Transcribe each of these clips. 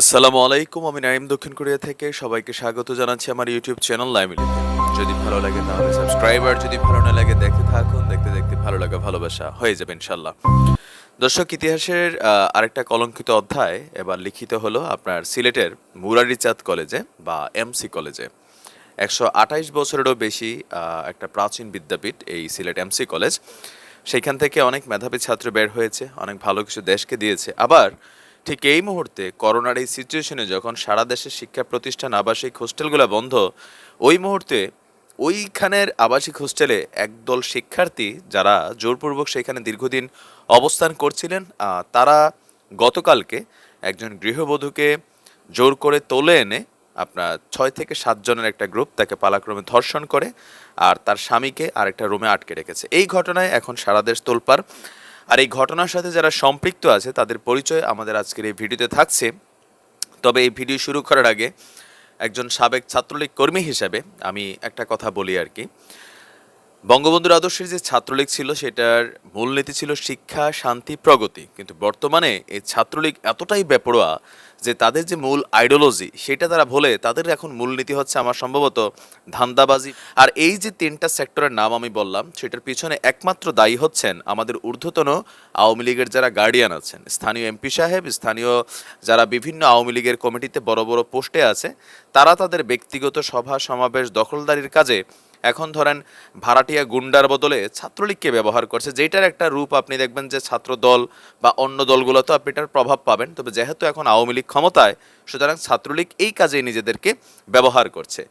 আসসালামু আলাইকুম, আমি নাইম দক্ষিণ কোরিয়া থেকে। সবাইকে স্বাগত জানাচ্ছি আমার ইউটিউব চ্যানেল লাইমিলিতে যদি ভালো লাগে তাহলে সাবস্ক্রাইবার যদি ভালো না লাগে দেখতে থাকুন। দেখতে দেখতে ভালো লাগা, ভালোবাসা হয়ে যাবে ইনশাল্লাহ দর্শক, ইতিহাসের আরেকটা কলঙ্কিত অধ্যায় এবার লিখিত হলো আপনার সিলেটের মুরারিচাঁদ কলেজে বা এমসি কলেজে। একশো আঠাইশ বছরেরও বেশি একটা প্রাচীন বিদ্যাপীঠ এই সিলেট এমসি কলেজ। সেইখান থেকে অনেক মেধাবী ছাত্র বের হয়েছে, অনেক ভালো কিছু দেশকে দিয়েছে। আবার ঠিক এই মুহূর্তে করোনার এই সিচুয়েশনে যখন সারা দেশের শিক্ষা প্রতিষ্ঠান, আবাসিক হোস্টেলগুলো বন্ধ, ওই মুহূর্তে ওইখানের আবাসিক হোস্টেলে একদল শিক্ষার্থী যারা জোরপূর্বক সেখানে দীর্ঘদিন অবস্থান করছিলেন তারা গতকালকে একজন গৃহবধূকে জোর করে তোলে এনে আপনার ছয় থেকে সাতজনের একটা গ্রুপ তাকে পালাক্রমে ধর্ষণ করে, আর তার স্বামীকে আরেকটা রুমে আটকে রেখেছে। এই ঘটনায় এখন সারা দেশ তোলপাড়। আর এই ঘটনার সাথে যারা সম্পৃক্ত আছে, তাদের পরিচয় আমাদের আজকের এই ভিডিওতে থাকছে। তবে এই ভিডিও শুরু করার আগে একজন সাবেক ছাত্রলীগ কর্মী হিসেবে আমি একটা কথা বলি আর কি। বঙ্গবন্ধুর আদর্শের যে ছাত্রলীগ ছিল, সেটার মূলনীতি ছিল শিক্ষা, শান্তি, প্রগতি। কিন্তু বর্তমানে এই ছাত্রলীগ এতটাই বেপরোয়া যে তাদের যে মূল আইডিওলজি সেটা তারা ভুলে, তাদের এখন মূলনীতি হচ্ছে আমার সম্ভবত ধান্দাবাজি। আর এই যে তিনটা সেক্টরের নাম আমি বললাম, সেটার পিছনে একমাত্র দায়ী হচ্ছেন আমাদের ঊর্ধ্বতন আওয়ামী লীগের যারা গার্ডিয়ান আছেন, স্থানীয় এমপি সাহেব, স্থানীয় যারা বিভিন্ন আওয়ামী লীগের কমিটিতে বড় বড় পোস্টে আছে, তারা তাদের ব্যক্তিগত সভা, সমাবেশ, দখলদারির কাজে এখন ধরেন ভাড়াটিয়া গুন্ডার বদলে ছাত্রলীগকে ব্যবহার করছে যেটার একটা রূপ আপনি দেখবেন যে ছাত্র দল বা অন্য দলগুলোতে আপনি এটার প্রভাব পাবেন। তবে যেহেতু এখন আওয়ামী লীগ ক্ষমতায়, সুতরাং ছাত্রলীগ এই কাজে নিজেদেরকে ব্যবহার করছে।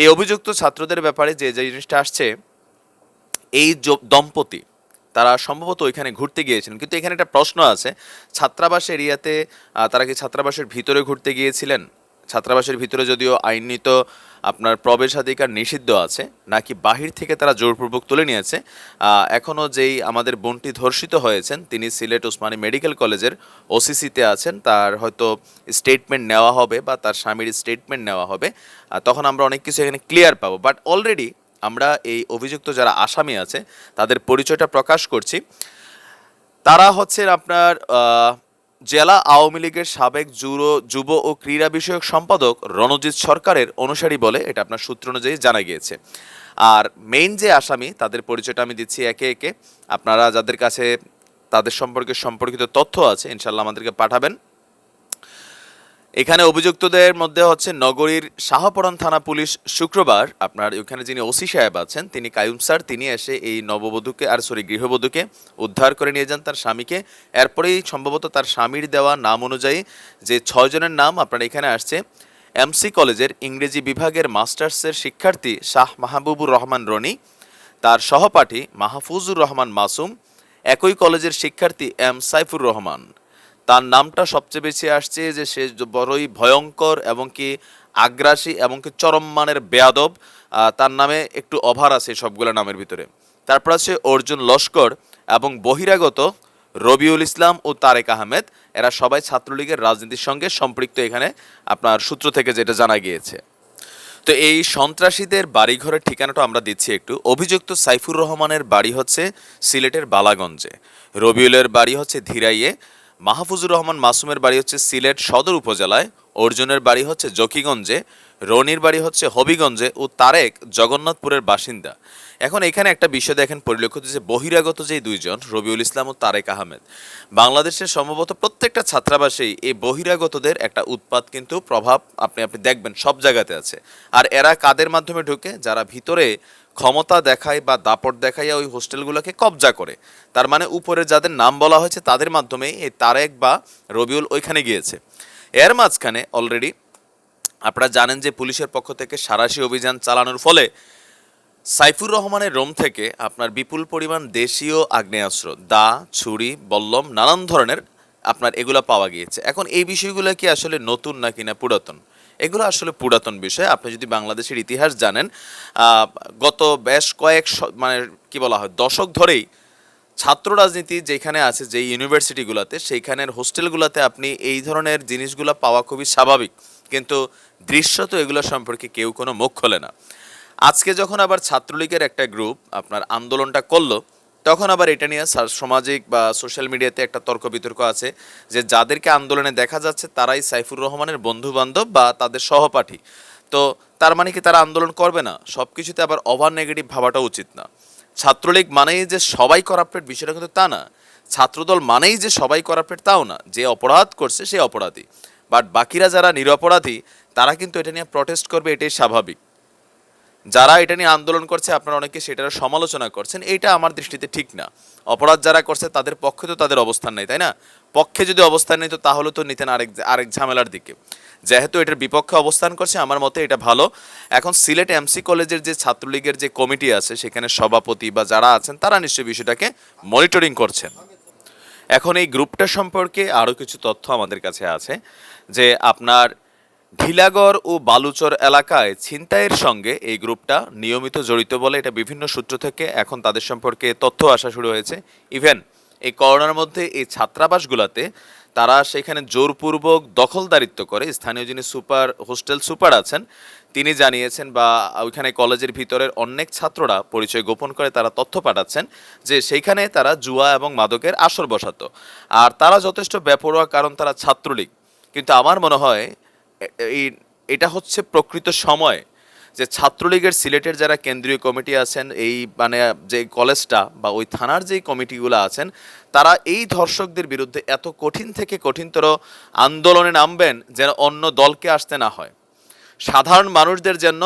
এই অভিযুক্ত ছাত্রদের ব্যাপারে যে যে জিনিসটা আসছে, এই দম্পতি, তারা সম্ভবত ওইখানে ঘুরতে গিয়েছিলেন কিন্তু এখানে একটা প্রশ্ন আছে, ছাত্রাবাস এরিয়াতে তারা কি ছাত্রাবাসের ভিতরে ঘুরতে গিয়েছিলেন? ছাত্রাবাসের ভিতরে যদিও আইনিত আপনার প্রবেশাধিকার নিষিদ্ধ আছে, নাকি বাহির থেকে তারা জোরপূর্বক তুলে নিয়েছে এখনও যেই আমাদের বোনটি ধর্ষিত হয়েছেন, তিনি সিলেট ওসমানী মেডিকেল কলেজের ওসিসিতে আছেন, তার হয়তো স্টেটমেন্ট নেওয়া হবে বা তার স্বামীর স্টেটমেন্ট নেওয়া হবে তখন আমরা অনেক কিছু এখানে ক্লিয়ার পাবো। বাট অলরেডি আমরা এই অভিযুক্ত যারা আসামি আছে, তাদের পরিচয়টা প্রকাশ করছি। তারা হচ্ছে আপনার জেলা আওয়ামী লীগের সাবেক জুরো যুব ও ক্রীড়া বিষয়ক সম্পাদক রণজিৎ সরকারের অনুসারী বলে এটা আপনার সূত্র অনুযায়ী জানা গিয়েছে। আর মেইন যে আসামি, তাদের পরিচয়টা আমি দিচ্ছি একে একে। আপনারা যাদের কাছে তাদের সম্পর্কে সম্পর্কিত তথ্য আছে ইনশাল্লাহ আমাদেরকে পাঠাবেন। এখানে অভিযুক্তদের মধ্যে হচ্ছে নগরীর শাহপরণ থানা পুলিশ শুক্রবার, আপনার ওখানে যিনি ওসি সাহেব আছেন, তিনি কায়ুম স্যার, তিনি এসে এই নববধূকে, আর সরি গৃহবধূকে উদ্ধার করে নিয়ে যান তার স্বামীকে। এরপরেই সম্ভবত তার স্বামীর দেওয়া নাম অনুযায়ী যে ছয়জনের নাম আপনার এখানে আসছে এমসি কলেজের ইংরেজি বিভাগের মাস্টার্সের শিক্ষার্থী শাহ মাহবুবুর রহমান রনি, তার সহপাঠী মাহফুজুর রহমান মাসুম, একই কলেজের শিক্ষার্থী এম সাইফুর রহমান। তার নামটা সবচেয়ে বেশি আসছে যে সে বড়ই ভয়ঙ্কর এবং কি আগ্রাসী এবং কি চরম মানের বেয়াদব তার নামে একটু অভার আছে সবগুলো নামের ভিতরে। তারপর আছে অর্জুন লস্কর এবং বহিরাগত রবিউল ইসলাম ও তারেক আহমেদ। এরা সবাই ছাত্রলীগের রাজনীতির সঙ্গে সম্পৃক্ত এখানে। আপনার সূত্র থেকে যেটা জানা গিয়েছে। তো এই সন্ত্রাসীদের বাড়িঘরের ঠিকানাটা আমরা দিচ্ছি একটু। অভিযুক্ত সাইফুর রহমানের বাড়ি হচ্ছে সিলেটের বালাগঞ্জে। রবিউলের বাড়ি হচ্ছে ধীরাইয়ে। মাহফুজুর রহমান মাসুমের বাড়ি হচ্ছে সিলেট সদর উপজেলায়, অর্জুনের বাড়ি হচ্ছে জকিগঞ্জে, রনির বাড়ি হচ্ছে হবিগঞ্জে ও তারেক জগন্নাথপুরের বাসিন্দা। এখন এখানে একটা বিষয় দেখেন পরিলক্ষিত যে বহিরাগত যে দুইজন, রবিউল ইসলাম ও তারেক আহমেদ, বাংলাদেশের সম্ভবত প্রত্যেকটা ছাত্রাবাসেই এই বহিরাগতদের একটা উৎপাত কিন্তু প্রভাব আপনি আপনি দেখবেন সব জায়গাতে আছে। আর এরা কাদের মাধ্যমে ঢুকে? যারা ভিতরে ক্ষমতা দেখায় বা দাপট দেখাইয়া ওই হোস্টেলগুলোকে কবজা করে। তার মানে উপরে যাদের নাম বলা হয়েছে তাদের মাধ্যমেই এই তারেক বা রবিউল ওইখানে গিয়েছে। এর মাঝখানে অলরেডি আপনারা জানেন যে পুলিশের পক্ষ থেকে সারাশি অভিযান চালানোর ফলে সাইফুর রহমানের রোম থেকে আপনার বিপুল পরিমাণ দেশীয় আগ্নেয়াস্ত্র, দা, ছুরি, বল্লম নানান ধরনের আপনার এগুলো পাওয়া গিয়েছে। এখন এই বিষয়গুলো কি আসলে নতুন নাকি না পুরাতন? এগুলো আসলে পুরাতন বিষয়। আপনি যদি বাংলাদেশের ইতিহাস জানেন গত বেশ কয়েক মানে কি বলা হয়, দশক ধরেই ছাত্র রাজনীতি যেখানে আছে যে ইউনিভার্সিটিগুলোতে সেইখানের হোস্টেলগুলোতে আপনি এই ধরনের জিনিসগুলো পাওয়া খুবই স্বাভাবিক। কিন্তু দৃশ্যত এগুলো সম্পর্কে কেউ কোনো মুখ খোলে না। আজকে যখন আবার ছাত্রলীগের একটা গ্রুপ আপনার আন্দোলনটা করল তখন আবার এটা নিয়ে সামাজিক বা সোশ্যাল মিডিয়াতে একটা তর্ক বিতর্ক আছে যে যাদেরকে আন্দোলনে দেখা যাচ্ছে তারাই সাইফুর রহমানের বন্ধু বান্ধব বা তাদের সহপাঠী। তো তার মানে কি তারা আন্দোলন করবে না? সব কিছুতে আবার ওভার নেগেটিভ ভাবাটা উচিত না। ছাত্রলীগ মানেই যে সবাই করাপ্টেড বিষয়টা কিন্তু তা না। ছাত্রদল মানেই যে সবাই করাপ্টেড তাও না। যে অপরাধ করছে সে অপরাধী। বাট বাকিরা যারা নিরপরাধী, তারা কিন্তু এটা নিয়ে প্রটেস্ট করবে, এটাই স্বাভাবিক। যারা এটা নিয়ে আন্দোলন করছে, আপনারা অনেকে সেটার সমালোচনা করছেন, এইটা আমার দৃষ্টিতে ঠিক না। অপরাধ যারা করছে, তাদের পক্ষে তো তাদের অবস্থান নেই, তাই না? পক্ষে যদি অবস্থান নেই, তো তাহলে তো নিতেন আরেক আরেক ঝামেলার দিকে। যেহেতু এটার বিপক্ষে অবস্থান করছে, আমার মতে এটা ভালো। এখন সিলেট এমসি কলেজের যে ছাত্রলীগের যে কমিটি আছে, সেখানে সভাপতি বা যারা আছেন, তারা নিশ্চয়ই বিষয়টাকে মনিটরিং করছেন। এখন এই গ্রুপটা সম্পর্কে আরও কিছু তথ্য আমাদের কাছে আছে, যে আপনার ঢিলাগড় ও বালুচর এলাকায় ছিনতাইয়ের সঙ্গে এই গ্রুপটা নিয়মিত জড়িত বলে এটা বিভিন্ন সূত্র থেকে এখন তাদের সম্পর্কে তথ্য আসা শুরু হয়েছে। ইভেন এই করোনার মধ্যে এই ছাত্রাবাসগুলোতে তারা সেখানে জোরপূর্বক দখলদারিত্ব করে, স্থানীয় যিনি সুপার, হোস্টেল সুপার আছেন, তিনি জানিয়েছেন বা ওইখানে কলেজের ভিতরের অনেক ছাত্ররা পরিচয় গোপন করে তারা তথ্য পাঠাচ্ছেন যে সেইখানে তারা জুয়া এবং মাদকের আসর বসাতো। আর তারা যথেষ্ট বেপরোয়া কারণ তারা ছাত্রলীগ। কিন্তু আমার মনে হয় এটা হচ্ছে প্রকৃত সময় যে ছাত্রলীগের সিলেটের যারা কেন্দ্রীয় কমিটি আছেন, এই মানে যে কলেজটা বা ওই থানার যেই কমিটিগুলো আছেন, তারা এই ধর্ষকদের বিরুদ্ধে এত কঠিন থেকে কঠিনতর আন্দোলনে নামবেন যেন অন্য দলকে আসতে না হয়। সাধারণ মানুষদের জন্য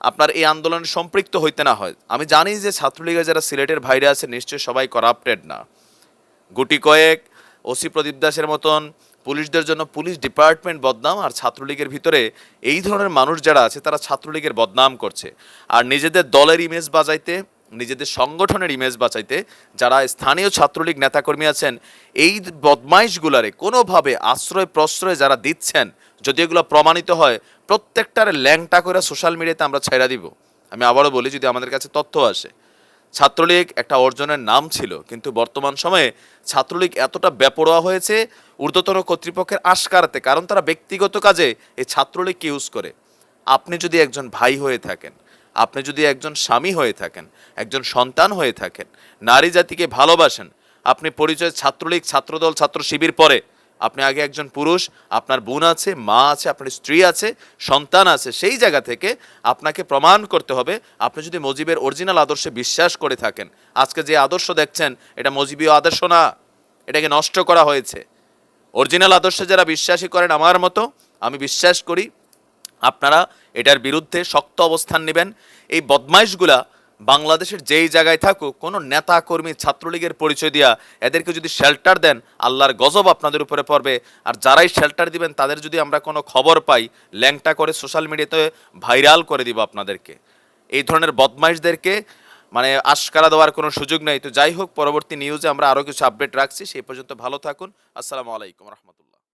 আপনার এই আন্দোলনে সম্পৃক্ত হইতে না হয়। আমি জানি যে ছাত্রলীগের যারা সিলেটের ভাইরা আছে, নিশ্চয়ই সবাই করাপ্টেড না। গুটি কয়েক, ওসি প্রদীপ দাসের মতন পুলিশদের জন্য পুলিশ ডিপার্টমেন্ট বদনাম আর ছাত্রলীগের ভিতরে এই ধরনের মানুষ যারা আছে, তারা ছাত্রলীগের বদনাম করছে। আর নিজেদের দলের ইমেজ বাজাইতে, নিজেদের সংগঠনের ইমেজ বাঁচাইতে যারা স্থানীয় ছাত্রলীগ নেতাকর্মী আছেন, এই বদমাইশগুলারে কোনোভাবে আশ্রয় প্রশ্রয় যারা দিচ্ছেন, যদি এগুলো প্রমাণিত হয়, প্রত্যেকটার ল্যাংটা করে সোশ্যাল মিডিয়াতে আমরা ছেড়া দিব। আমি আবারও বলি, যদি আমাদের কাছে তথ্য আসে ছাত্রলীগ একটা অর্জনের নাম ছিল, কিন্তু বর্তমান সময়ে ছাত্রলীগ এতটা বেপরোয়া হয়েছে, ঊর্ধ্বতন কর্তৃপক্ষের আশকারাতে, কারণ তারা ব্যক্তিগত কাজে এই ছাত্রলীগকে ইউজ করে। আপনি যদি একজন ভাই হয়ে থাকেন, আপনি যদি একজন স্বামী হয়ে থাকেন, একজন সন্তান হয়ে থাকেন, নারী জাতিকে ভালোবাসেন, আপনি পরিচয় ছাত্রলীগ, ছাত্রদল ছাত্র শিবির পরে আপনি আগে একজন পুরুষ, আপনার বোন আছে, মা আছে, আপনার স্ত্রী আছে, সন্তান আছে, সেই জায়গা থেকে আপনাকে প্রমাণ করতে হবে। আপনি যদি মজিবের অরিজিনাল আদর্শে বিশ্বাস করে থাকেন, আজকে যে আদর্শ দেখছেন, এটা মজিবীয় আদর্শ না, এটাকে নষ্ট করা হয়েছে। অরিজিনাল আদর্শে যারা বিশ্বাসী করেন আমার মতো, আমি বিশ্বাস করি, আপনারা এটার বিরুদ্ধে শক্ত অবস্থান নেবেন। এই বদমাইশগুলা বাংলাদেশের যেই জায়গায় থাকুক, কোনো নেতা, কর্মী, ছাত্রলীগের পরিচয় দিয়া এদেরকে যদি শেল্টার দেন, আল্লাহর গজব আপনাদের উপরে পড়বে। আর যারাই শেল্টার দিবেন, তাদের যদি আমরা কোনো খবর পাই, ল্যাংটা করে সোশ্যাল মিডিয়াতে ভাইরাল করে দিব আপনাদেরকে। এই ধরনের বদমাইশদেরকে মানে আশকারা দেওয়ার কোনো সুযোগ নেই। তো যাই হোক, পরবর্তী নিউজে আমরা আরও কিছু আপডেট রাখছি। সেই পর্যন্ত ভালো থাকুন। আসসালামু আলাইকুম রহমতুল্লাহ।